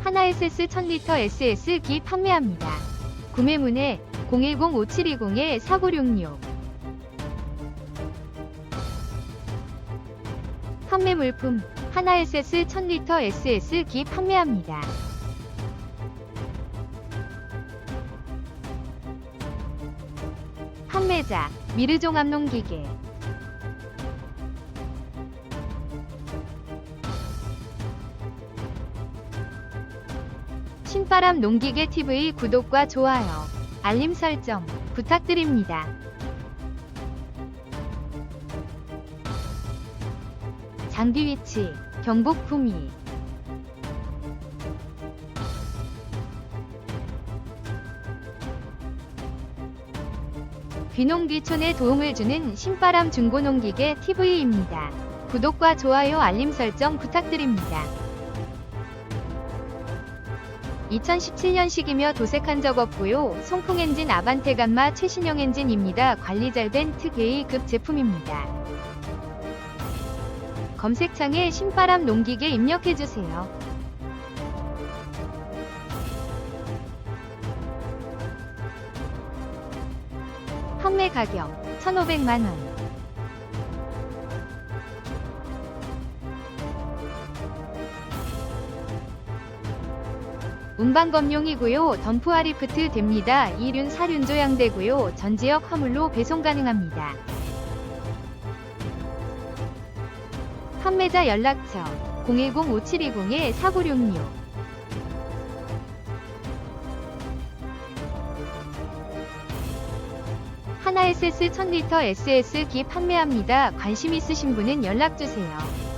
하나 SS 1000리터 SS 기 판매합니다. 구매문의 010-5720-4966 판매 물품 하나 SS 1000리터 SS 기 판매합니다. 판매자 미르종암농기계 신바람 농기계 TV 구독과 좋아요, 알림 설정 부탁드립니다. 장비 위치 경북 구미 귀농귀촌에 도움을 주는 신바람 중고농기계 TV입니다. 구독과 좋아요 알림 설정 부탁드립니다. 2017년식이며 도색한 적 없고요. 송풍 엔진 아반떼 감마 최신형 엔진입니다. 관리 잘 된 특 A급 제품입니다. 검색창에 신바람 농기계 입력해주세요. 판매 가격 1,500만원. 운반검용이고요. 덤프 아리프트 됩니다. 2륜 4륜 조향되고요. 전 지역 화물로 배송 가능합니다. 판매자 연락처 010-5720-4966 하나 SS 1000리터 SS 기 판매합니다. 관심 있으신 분은 연락주세요.